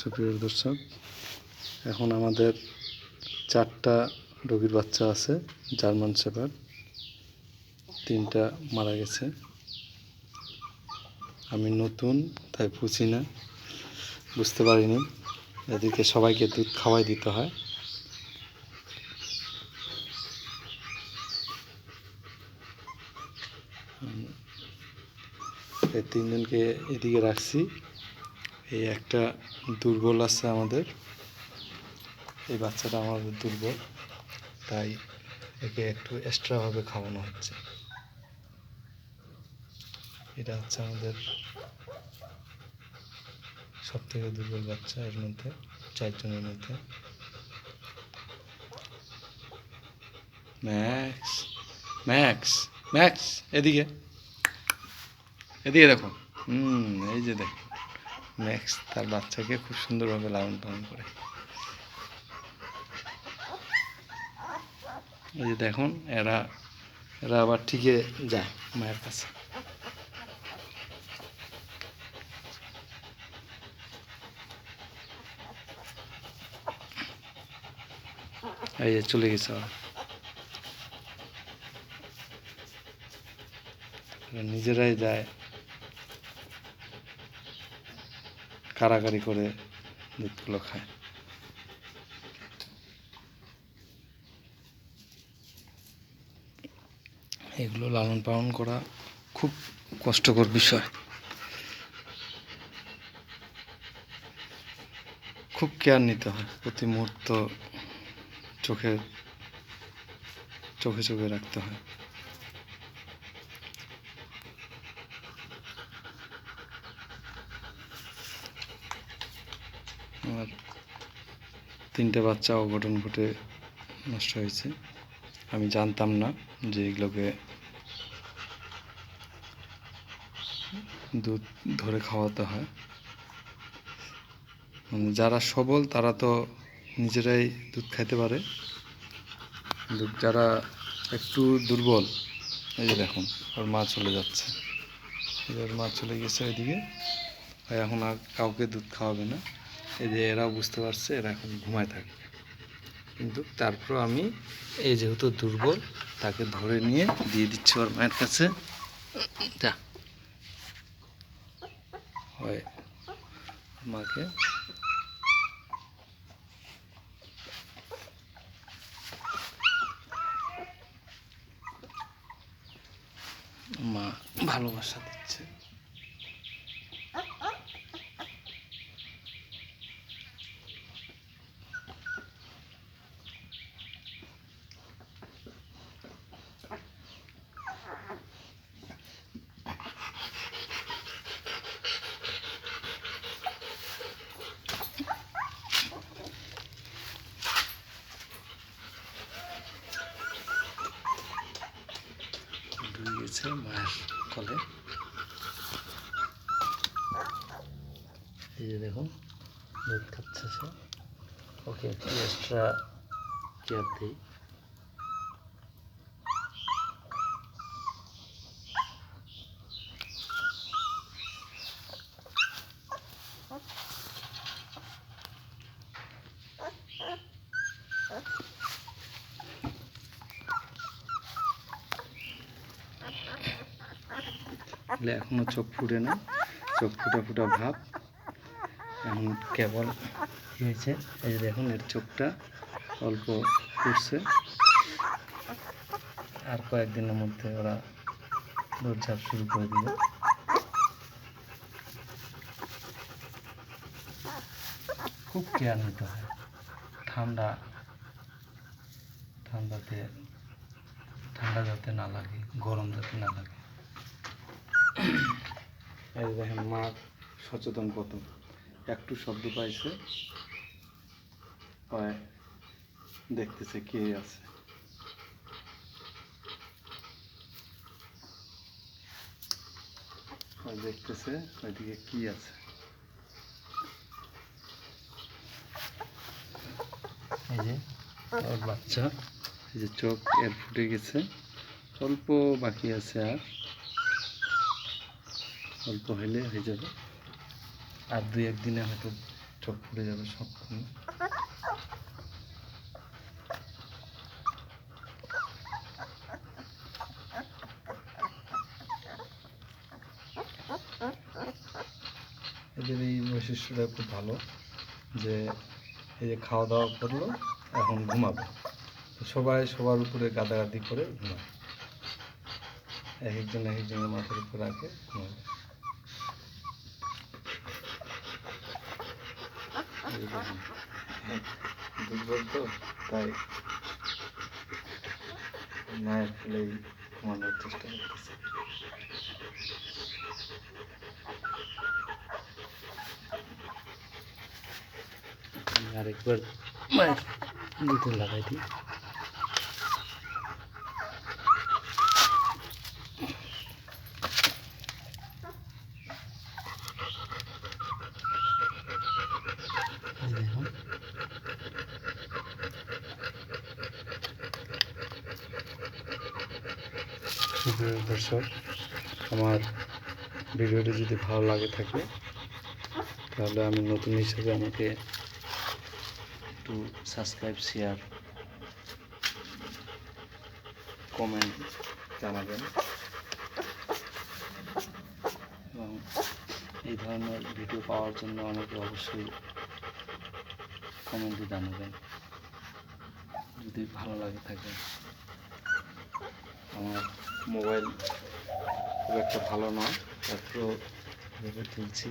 সুপ্রিয় দর্শক। এখন আমাদের চারটা রোগীর বাচ্চা আছে, জার্মান শেপার্ড। তিনটা মারা গেছে। আমি নতুন, তাই বুঝি না, বুঝতে পারিনি। এদিকে সবাইকে দুধ খাওয়াই দিতে হয়। এই তিনজনকে এদিকে রাখছি। এই একটা দুর্বল আছে আমাদের। এই বাচ্চাটা আমাদের দুর্বল, তাই একে একটু এক্সট্রাভাবে খাওয়ানো হচ্ছে। এটা হচ্ছে আমাদের সব থেকে দুর্বল বাচ্চা, এর মধ্যে চারজনের মধ্যে। ম্যাক্স ম্যাক্স ম্যাক্স এদিকে। এদিকে দেখো হুম, এই যে দেখো ম্যাক্স তার বাচ্চাকে খুব সুন্দরভাবে লালন পালন করে। এই যে দেখুন, এরা এরা আবার ঠিকই যায় মায়ের কাছে। এই যে চলে গেছে। নিজেরাই যায়। কারাকারি করে দুধগুলো খায়। এগুলো লালন পালন করা খুব কষ্টকর বিষয়। খুব কেয়ার নিতে হয় প্রতি মুহূর্ত চোখে চোখে চোখে রাখতে হয় আমার তিনটে বাচ্চা অঘটন ঘটে, নষ্ট হয়েছে। আমি জানতাম না যে এগুলোকে দুধ ধরে খাওয়াতে হয়। মানে যারা সবল, তারা তো নিজেরাই দুধ খাইতে পারে। যারা একটু দুর্বল, এই যে দেখুন, ওর মা চলে যাচ্ছে। ওর মা চলে গেছে ওইদিকে এখন আর কাউকে দুধ খাওয়াবে না। এই যে এরাও বুঝতে পারছে, এরা এখন ঘুমায় থাকে। কিন্তু তারপর আমি এই যেহেতু দুর্বল, তাকে ধরে নিয়ে দিয়ে দিচ্ছি ওর মায়ের কাছে। যা। হয়। মাকে মা ভালোবাসা দিচ্ছে। গেছে মায়ের কলে। এই যে দেখুন দুধ খাচ্ছে সে। ওকে একটু এক্সট্রা কেয়ার দিই। এগুলো এখনও চোখ ফুটে না। চোখ ফুটা ফুটা ভাব। এখন কেবল হয়েছে? এই যে দেখুন, এর চোখটা অল্প ফুটছে। আর কয়েকদিনের মধ্যে ওরা দৌড়ঝাঁপ শুরু করে দিবে খুব কেয়ার নিতে হয়। ঠান্ডা, ঠান্ডাতে, ঠান্ডা যাতে না লাগে, গরম যাতে না লাগে। এই দেখেন মা সচেতন কত। একটু শব্দ পাইছে পায় দেখতেছে কে আছে। দেখতেছে ওইদিকে কি আছে। এই যে ওর বাচ্চা। এই যে চোখ এর ফুটে গেছে অল্প বাকি আছে আর। অল্প হইলে হয়ে যাবে। আর দুই একদিনে হয়তো চোখ ফুটে যাবে সব এদের এই বৈশিষ্ট্যটা খুব ভালো যে এই যে খাওয়া দাওয়া করল, এখন ঘুমাবে। সবাই সবার উপরে গাদাগাদি করে ঘুমায়। এক একজন এক একজনের মাথার উপর রাখে, ঘুমাবে। এই দেখুন। দুর্বল তো তাই মায়ের ফেলেই ঘুমানোর চেষ্টা করতেছে আমি আরেকবার মায়ের দুধে লাগাই দর্শক, আমার ভিডিওটি যদি ভালো লাগে থাকে, তাহলে আমি নতুন হিসেবে আমাকে একটু সাবস্ক্রাইব শেয়ার কমেন্ট জানাবেন। এবং এই ধরনের ভিডিও পাওয়ার জন্য আমাকে অবশ্যই কমেন্টে জানাবেন। যদি ভালো লাগে থাকে, আমার মোবাইল খুব একটা ভালো নয় একটু ভেবে তুলছি।